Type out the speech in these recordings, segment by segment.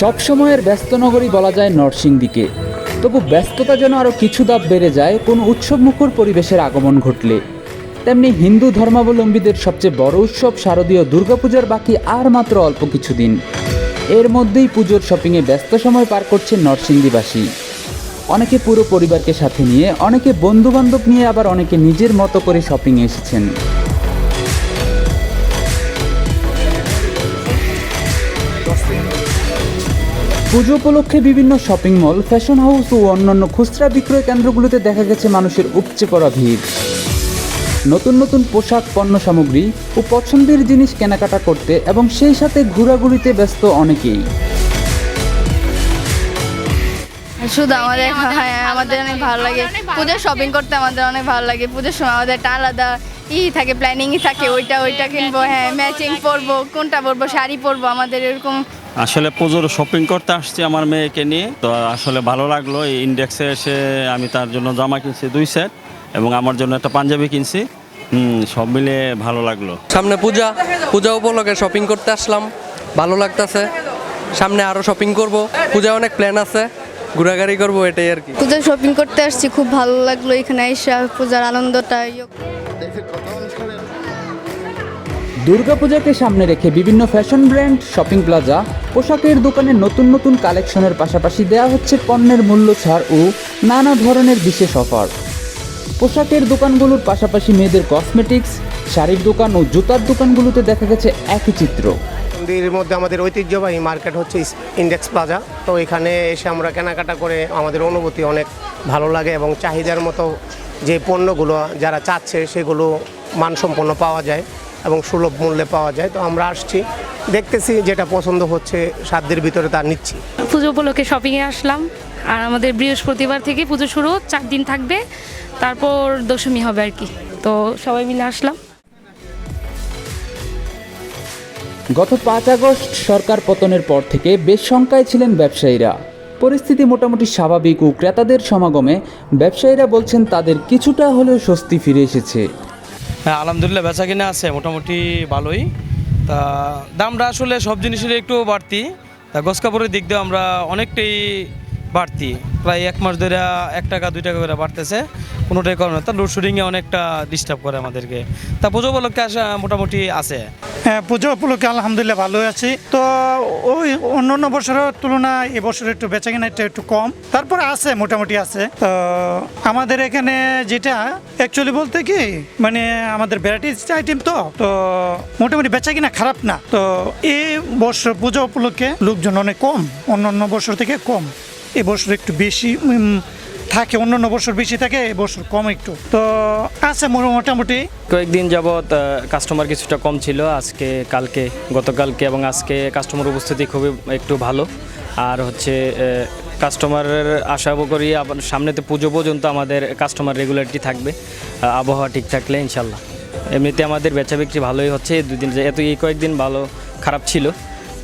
সব সময়ের ব্যস্ত নগরী বলা যায় নরসিংদীকে। তবু ব্যস্ততা যেন আরও কিছু ধাপ বেড়ে যায়, কোনো উৎসবমুখর পরিবেশের আগমন ঘটলে। তেমনি হিন্দু ধর্মাবলম্বীদের সবচেয়ে বড় উৎসব শারদীয় দুর্গাপূজার বাকি আর মাত্র অল্প কিছুদিন। এর মধ্যেই পুজোর শপিংয়ে ব্যস্ত সময় পার করছে নরসিংদীবাসী। অনেকে পুরো পরিবারকে সাথে নিয়ে, অনেকে বন্ধুবান্ধব নিয়ে আবার অনেকে নিজের মতো করে শপিংয়ে এসেছেন। পুজো উপলক্ষে বিভিন্ন শপিং মল ফ্যাশন হাউস ও অন্যান্য খুচরা বিক্রয় কেন্দ্রগুলোতে দেখা গেছে মানুষের উপচে পড়া ভিড়। নতুন নতুন পোশাক পণ্য সামগ্রী ও পছন্দের জিনিস কেনাকাটা করতে এবং সেই সাথে ঘোরাঘুরিতে ব্যস্ত অনেকেই। শুধু আমাদের হ্যাঁ আমাদের অনেক ভালো লাগে। পুজোর শপিং করতে আমাদের অনেক ভালো লাগে। পুজোর সময় আমাদের একটা আলাদা ই থাকে প্ল্যানিংই থাকে। ওইটা ওইটা কিনবো হ্যাঁ ম্যাচিং পরবো কোনটা পরবো শাড়ি পরবো আমাদের এরকম আসলে পুজোর শপিং করতে আসছি আমার মেয়েকে নিয়ে। তো আসলে ভালো লাগল এই ইন্ডেক্সে এসে আমি তার জন্য জামা কিনছি দুই সেট এবং আমার জন্য একটা পাঞ্জাবি কিনছি। হুম সব মিলে ভালো লাগল। সামনে পূজা পূজা উপলক্ষে শপিং করতে আসলাম ভালো লাগতেছে। সামনে আরও শপিং করব পূজা অনেক প্ল্যান আছে ঘোরাঘুরি করব এটাই আর কি। পুজোর শপিং করতে আসছি খুব ভালো লাগল এখানে এসে পূজার আনন্দটা দুর্গাপূজাকে সামনে রেখে বিভিন্ন ফ্যাশন ব্র্যান্ড, শপিং প্লাজা, পোশাকের দোকানে নতুন নতুন কালেকশনের পাশাপাশি দেওয়া হচ্ছে পণ্যের মূল্য ছাড় ও নানা ধরনের বিশেষ অফার। পোশাকের দোকানগুলোর পাশাপাশি মেয়েদের কসমেটিক্স, শাড়ির দোকান ও জুতার দোকানগুলোতে দেখা গেছে একই চিত্র। মন্দিরের মধ্যে আমাদের ঐতিহ্যবাহী মার্কেট হচ্ছে ইন্ডেক্স প্লাজা তো এখানে এসে আমরা কেনাকাটা করে আমাদের অনুভূতি অনেক ভালো লাগে এবং চাহিদার মতো যে পণ্যগুলো যারা চাচ্ছে সেগুলো মানসম্পন্ন পাওয়া যায়। এবং সুলভ মূল্যে পাওয়া যায়। তো আমরা আসছি দেখতেছি যেটা পছন্দ হচ্ছে সাধ্যের ভিতরে তা নিচ্ছি। পুজো উপলক্ষে শপিংয়ে আসলাম। আর আমাদের বৃহস্পতিবার থেকে পুজো শুরু চার দিন থাকবে। তারপর দশমী হবে আর কি। তো সবাই মিলে আসলাম। গত পাঁচ আগস্ট সরকার পতনের পর থেকে বেশ সংখ্যায় ছিলেন ব্যবসায়ীরা। পরিস্থিতি মোটামুটি স্বাভাবিক ও ক্রেতাদের সমাগমে ব্যবসায়ীরা বলছেন তাদের কিছুটা হলেও স্বস্তি ফিরে এসেছে। হ্যাঁ আলহামদুলিল্লাহ বেচা কিনা আছে, মোটামুটি ভালোই। তা দামটা আসলে সব জিনিসের একটু বাড়তি। তা গোস কাপড়ের দিক দিয়ে আমরা অনেকটাই বাড়তি। প্রায় এক মাস ধরে এক টাকা, দুই টাকা করে বাড়তেছে। কোনোটাই কম না। তা লোডশেডিংয়ে অনেকটা ডিস্টার্ব করে আমাদেরকে। তা পুজো উপলক্ষে মোটামুটি আছে? হ্যাঁ পুজো উপলক্ষে আলহামদুলিল্লাহ ভালো আছি। তো ওই অন্য অন্য বছরের তুলনায় এবছর একটু বেচা কেনাটা একটু কম। তারপরে আছে, মোটামুটি আছে। তো আমাদের এখানে যেটা অ্যাকচুয়ালি বলতে কি মানে আমাদের ভ্যারাইটিস আইটেম তো। তো মোটামুটি বেচা কিনা খারাপ না। তো এই বছর পুজো উপলক্ষে লোকজন অনেক কম অন্য অন্য বছর থেকে কম। এবছর একটু বেশি থাকে অন্য অন্য বছর বেশি থাকে এবছর কম একটু। তো আছে মোটামুটি। কয়েকদিন যাবৎ কাস্টমার কিছুটা কম ছিল। আজকে, কালকে, গতকালকে এবং আজকে কাস্টমার উপস্থিতি খুবই একটু ভালো। আর হচ্ছে কাস্টমারের আশা করি আবার সামনেতে পুজো পর্যন্ত আমাদের কাস্টমার রেগুলারিটি থাকবে। আবহাওয়া ঠিক থাকলে ইনশাল্লাহ। এমনিতে আমাদের বেচা বিক্রি ভালোই হচ্ছে। দুদিন এত এই কয়েকদিন ভালো, খারাপ ছিল।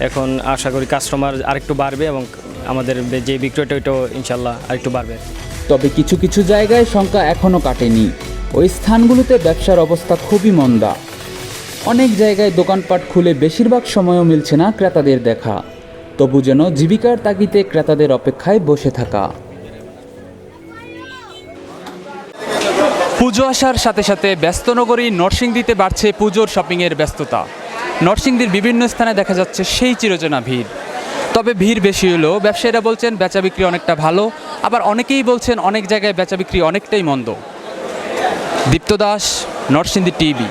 এখন আশা করি কাস্টমার আরেকটু বাড়বে এবং আমাদের যে বিক্রয়টা ওইটাও ইনশাল্লাহ আরেকটু বাড়বে। তবে কিছু কিছু জায়গায় সংখ্যা এখনও কাটেনি। ওই স্থানগুলোতে ব্যবসার অবস্থা খুবই মন্দা। অনেক জায়গায় দোকানপাট খুলে বেশিরভাগ সময়ও মিলছে না ক্রেতাদের দেখা। তবু যেন জীবিকার তাগিতে ক্রেতাদের অপেক্ষায় বসে থাকা। পুজো আসার সাথে সাথে ব্যস্ত নগরী নরসিংদীতে বাড়ছে পুজোর শপিংয়ের ব্যস্ততা। নরসিংদীর বিভিন্ন স্থানে দেখা যাচ্ছে সেই চিরচেনা ভিড়। তবে ভিড় বেশি হলেও ব্যবসায়ীরা বলছেন বেচা বিক্রি অনেকটা ভালো। আবার অনেকেই বলছেন অনেক জায়গায় বেচা বিক্রি অনেকটাই মন্দ। দীপ্ত দাস, নরসিংদী টিভি।